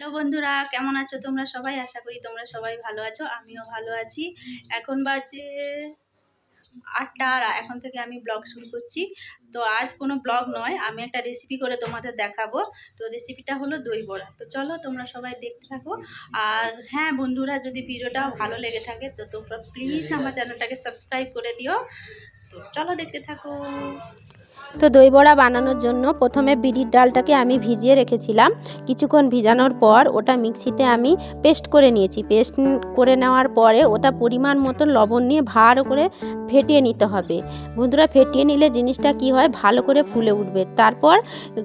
Hello বন্ধুরা, কেমন আছো তোমরা সবাই? আশা করি তোমরা সবাই ভালো আছো, আমিও ভালো আছি। এখন বাজে আটটা, আর এখন থেকে আমি ব্লগ শুরু করছি। তো আজ কোনো ব্লগ নয়, আমি একটা রেসিপি করে তোমাদের দেখাবো। তো রেসিপিটা হলো দই বড়া। তো চলো তোমরা সবাই দেখতে থাকো। আর হ্যাঁ বন্ধুরা, যদি ভিডিওটা ভালো লেগে থাকে, তো তোমরা প্লিজ আমার চ্যানেলটাকে সাবস্ক্রাইব করে দিও। তো চলো দেখতে থাকো। তো দই বড়া বানানোর জন্য প্রথমে বিড়ির ডালটাকে আমি ভিজিয়ে রেখেছিলাম। কিছুক্ষণ ভিজানোর পর ওটা মিক্সিতে আমি পেস্ট করে নিয়েছি। পেস্ট করে নেওয়ার পরে ওটা পরিমাণ মতো লবণ নিয়ে ভালো করে ফেটিয়ে নিতে হবে। বন্ধুরা, ফেটিয়ে নিলে জিনিসটা কি হয়? ভালো করে ফুলে উঠবে। তারপর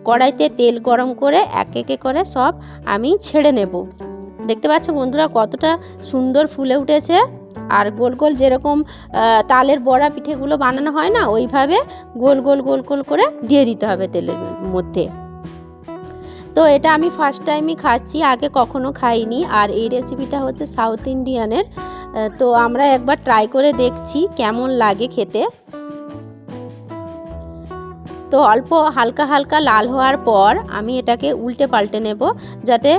কড়াইতে তেল গরম করে এক একে করে সব আমি ছেড়ে নেব। দেখতে পাচ্ছ বন্ধুরা, কতটা সুন্দর ফুলে উঠেছে। আর গোল গোল যেরকম তালের বড়া পিঠেগুলো বানানো হয় না, ওইভাবে গোল গোল গোল গোল করে দিয়ে দিতে হবে তেলের মধ্যে। তো এটা আমি ফার্স্ট টাইমই খাচ্ছি, আগে কখনো খাইনি। আর এই রেসিপিটা হচ্ছে সাউথ ইন্ডিয়ানের তো আমরা একবার ট্রাই করে দেখছি কেমন লাগে খেতে। তো অল্প হালকা হালকা লাল হওয়ার পর আমি এটাকে উল্টে পাল্টে নেব, যাতে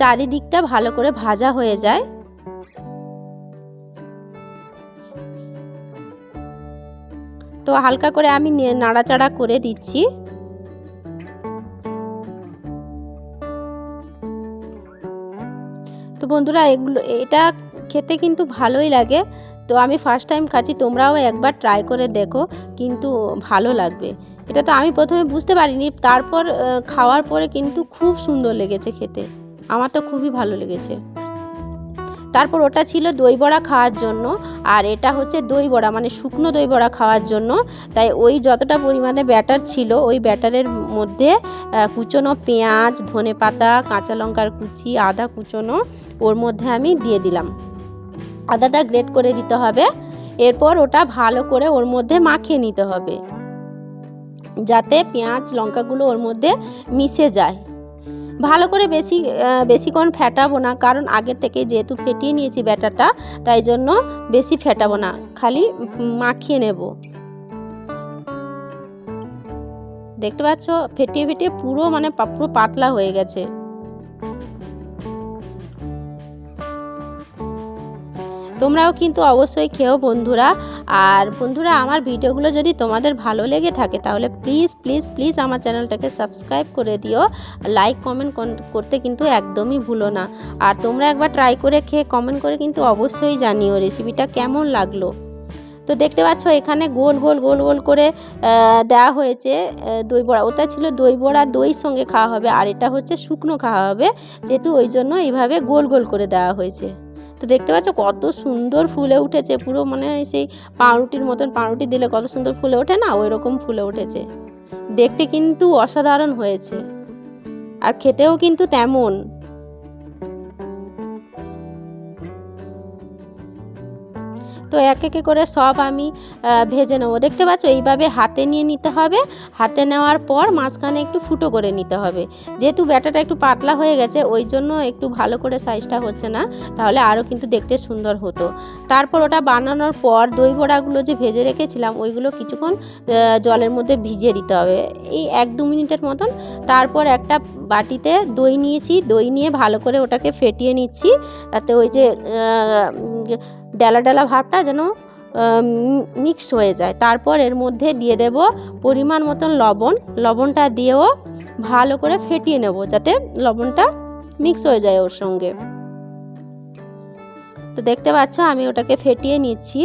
চারিদিকটা ভালো করে ভাজা হয়ে যায়। তো হালকা করে আমি নাড়াচাড়া করে দিচ্ছি। তো বন্ধুরা, এগুলো, এটা খেতে কিন্তু ভালোই লাগে। তো আমি ফার্স্ট টাইম খাচ্ছি, তোমরাও একবার ট্রাই করে দেখো, কিন্তু ভালো লাগবে। এটা তো আমি প্রথমে বুঝতে পারিনি, তারপর খাওয়ার পরে কিন্তু খুব সুন্দর লেগেছে খেতে। আমার তো খুবই ভালো লেগেছে। তারপর ওটা ছিল দই বড়া খাওয়ার জন্য, আর এটা হচ্ছে দই বড়া মানে শুকনো দই বড়া খাওয়ার জন্য। তাই ওই যতটা পরিমাণে ব্যাটার ছিল, ওই ব্যাটারের মধ্যে কুচনো পেঁয়াজ, ধনে পাতা, কাঁচা লঙ্কার কুচি, আদা কুচনো, ওর মধ্যে আমি দিয়ে দিলাম। আদাটা গ্রেট করে দিতে হবে। এরপর ওটা ভালো করে ওর মধ্যে মাখিয়ে নিতে হবে। যাতে পেঁয়াজ, লঙ্কাগুলো ওর মধ্যে মিশে যায়। ভালো করে বেশি বেশিক্ষণ ফেটাবো না, কারণ আগে থেকে যেহেতু ফেটিয়ে নিয়েছি ব্যাটারটা, তাই জন্য বেশি ফেটাবো না, খালি মাখিয়ে নেব। দেখতে পাচ্ছ? ফেটিয়ে ফেটিয়ে পুরো মানে পুরো পাতলা হয়ে গেছে। তোমরাও কিন্তু অবশ্যই খেও বন্ধুরা। আর বন্ধুরা, আমার ভিডিওগুলো যদি তোমাদের ভালো লেগে থাকে, তাহলে প্লিজ প্লিজ প্লিজ আমার চ্যানেলটাকে সাবস্ক্রাইব করে দিও। লাইক কমেন্ট করতে কিন্তু একদমই ভুলো না। আর তোমরা একবার ট্রাই করে খেয়ে কমেন্ট করে কিন্তু অবশ্যই জানিও রেসিপিটা কেমন লাগল। তো দেখতে পাচ্ছ, এখানে গোল গোল গোল গোল করে দেওয়া হয়েছে দই বড়া। ওটা ছিল দই বড়া, দই সঙ্গে খাওয়া হবে, আর এটা হচ্ছে শুকনো খাওয়া হবে, যেহেতু ওই জন্য এইভাবে গোল গোল করে দেওয়া হয়েছে। তো দেখতে পাচ্ছ কত সুন্দর ফুলে উঠেছে, পুরো মানে সেই পাউরুটির মতন পাউরুটি দিলে কত সুন্দর ফুলে ওঠে না? ওই রকম ফুলে উঠেছে। দেখতে কিন্তু অসাধারণ হয়েছে। আর খেতেও কিন্তু তেমন। তো এক একে করে সব আমি ভেজে নেব। দেখতে পাচ্ছ? এইভাবে হাতে নিয়ে নিতে হবে। হাতে নেওয়ার পর মাঝখানে একটু ফুটো করে নিতে হবে। যেহেতু ব্যাটাটা একটু পাতলা হয়ে গেছে, ওই জন্য একটু ভালো করে সাইজটা হচ্ছে না। তাহলে আরও কিন্তু দেখতে সুন্দর হতো। তারপর ওটা বানানোর পর দই বড়াগুলো যে ভেজে রেখেছিলাম, ওইগুলো কিছুক্ষণ জলের মধ্যে ভিজিয়ে দিতে হবে। এই এক দু মিনিটের মতন। তারপর একটা বাটিতে দই নিয়েছি। দই নিয়ে ভালো করে ওটাকে ফেটিয়ে নিচ্ছি। তাতে ওই যে ডালা ডালা ভাবটা যেন মিক্স হয়ে যায়। তারপর এর মধ্যে দিয়ে দেব পরিমাণ মতন লবণ। লবণটা দিয়েও ভালো করে ফেটিয়ে নেব যাতে লবণটা মিক্স হয়ে যায় ওর সঙ্গে। তো দেখতে পাচ্ছ আমি ওটাকে ফেটিয়ে নিচ্ছি।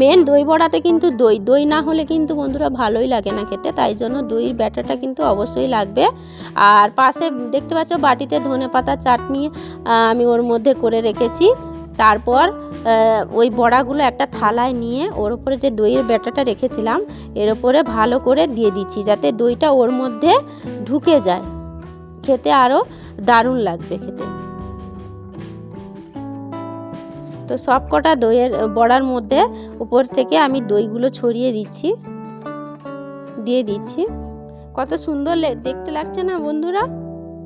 মেন দই বড়াতে কিন্তু দই। দই না হলে কিন্তু বন্ধুরা ভালোই লাগে না খেতে, তাই জন্য দইয়ের ব্যাটারটা কিন্তু অবশ্যই লাগবে। আর পাশে দেখতে পাচ্ছ বাটিতে ধনে পাতা, চাটনি আমি ওর মধ্যে করে রেখেছি। তারপর ওই বড়াগুলো একটা থালায় নিয়ে ওর উপরে যে দইয়ের ব্যাটারটা রেখেছিলাম, এর উপরে ভালো করে দিয়ে দিচ্ছি যাতে দইটা ওর মধ্যে ঢুকে যায়। খেতে আরও দারুণ লাগবে খেতে। তো সব কটা দইয়ের বড়ার মধ্যে উপর থেকে আমি দইগুলো ছড়িয়ে দিচ্ছি। দিয়ে দিচ্ছি। কত সুন্দর দেখতে লাগছে না বন্ধুরা?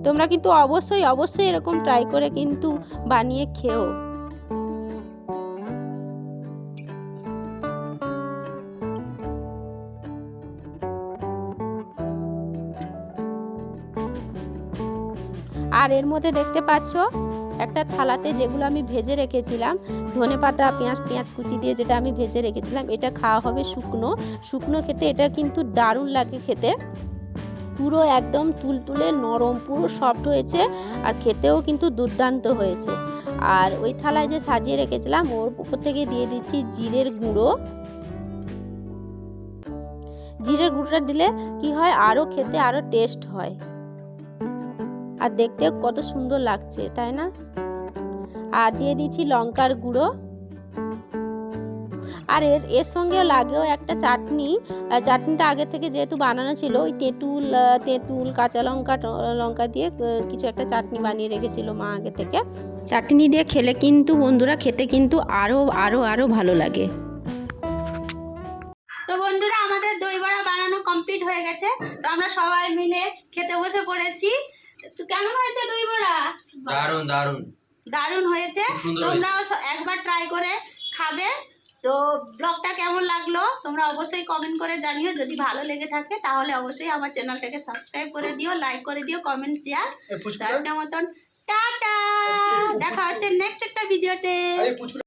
তোমরা কিন্তু অবশ্যই অবশ্যই এরকম ট্রাই করে কিন্তু বানিয়ে খেও। আর এর মধ্যে দেখতে পাচ্ছ একটা থালাতে যেগুলো আমি ভেজে রেখেছিলাম, ধনে পাতা, পেঁয়াজ পেঁয়াজ কুচি দিয়ে যেটা আমি ভেজে রেখেছিলাম, এটা খাওয়া হবে শুকনো। শুকনো খেতে এটা কিন্তু দারুণ লাগে খেতে। পুরো একদম তুলতুলে, নরম, পুরো সফট হয়েছে আর খেতেও কিন্তু দুর্দান্ত হয়েছে। আর ওই থালায় যে সাজিয়ে রেখেছিলাম, ওর উপর থেকে দিয়ে দিচ্ছি জিরের গুঁড়ো। জিরের গুঁড়োটা দিলে কি হয়? আরও খেতে আরও টেস্ট হয়। আর দেখতেও কত সুন্দর লাগছে, তাই না? আর দিয়ে দিচ্ছি লঙ্কার গুঁড়ো। আর এর এর সঙ্গেও লাগেও একটা চাটনি। চাটনিটা আগে থেকে যেহেতু বানানো ছিল, ওই তেঁতুল তেঁতুল, কাঁচা লঙ্কা লঙ্কা দিয়ে কিছু একটা চাটনি বানিয়ে রেখেছিল মা আগে থেকে। চাটনি দিয়ে খেলে কিন্তু, বন্ধুরা, খেতে কিন্তু আরও আরও আরও ভালো লাগে। তো বন্ধুরা, আমাদের দই বড়া বানানো কমপ্লিট হয়ে গেছে। তো আমরা সবাই মিলে খেতে বসে পড়েছি। তো কেমন হয়েছে দই বড়া? দারুণ দারুণ দারুণ হয়েছে। তোমরাও একবার ট্রাই করে খাবে। তো ব্লগটা কেমন লাগল? তোমরা অবশ্যই কমেন্ট করে জানিও। যদি ভালো লেগে থাকে তাহলে অবশ্যই আমার চ্যানেলটাকে সাবস্ক্রাইব করে দিও লাইক করে দিও কমেন্ট শেয়ার আজকের মতন টাটা। দেখা হচ্ছে নেক্সট একটা ভিডিওতে